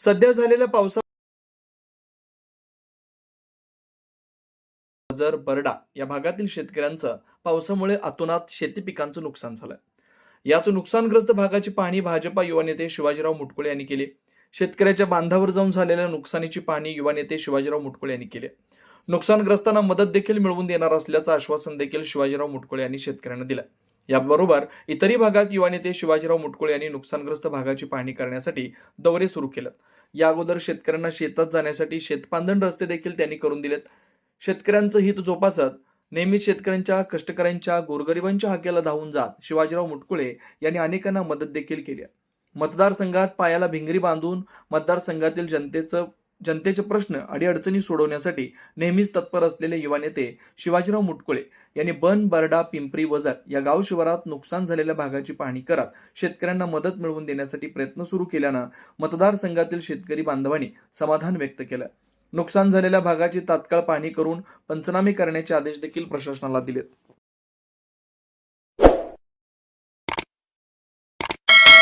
सध्या झालेल्या पावसा जर बरडा या भागातील शेतकऱ्यांचं पावसामुळे अतोनात शेती पिकांचं नुकसान झालं. यात नुकसानग्रस्त भागाची पाहणी भाजपा युवा नेते शिवाजीराव मुटकुळे यांनी केली. शेतकऱ्याच्या बांधावर जाऊन झालेल्या नुकसानीची पाहणी युवा नेते शिवाजीराव मुटकुळे यांनी केली. नुकसानग्रस्तांना मदत देखील मिळवून देणार असल्याचं आश्वासन देखील शिवाजीराव मुटकुळे यांनी शेतकऱ्यांना दिलं. याबरोबर इतरही भागात युवा नेते शिवाजीराव मुटकुळे यांनी नुकसानग्रस्त भागाची पाहणी करण्यासाठी दौरे सुरू केलेत या अगोदर शेतकऱ्यांना शेतात जाण्यासाठी शेतपांधण रस्ते देखील त्यांनी करून दिलेत शेतकऱ्यांचं हित जोपासत नेहमीच शेतकऱ्यांच्या कष्टकऱ्यांच्या गोरगरिबांच्या हाकेला धावून जात शिवाजीराव मुटकुळे यांनी अनेकांना मदत देखील केली आहे. मतदारसंघात पायाला भिंगरी बांधून मतदारसंघातील जनतेचं जनतेचे प्रश्न अडीअडचणी सोडवण्यासाठी नेहमीच तत्पर असलेले युवा नेते शिवाजीराव मुटकुळे यांनी बन बरडा पिंपरी वजार या गाव शिवारात नुकसान झालेल्या भागाची पाहणी करत शेतकऱ्यांना मदत मिळवून देण्यासाठी प्रयत्न सुरू केल्यानं मतदारसंघातील शेतकरी बांधवांनी समाधान व्यक्त केलं. नुकसान झालेल्या भागाची तात्काळ पाहणी करून पंचनामे करण्याचे आदेश देखील प्रशासनाला दिलेत.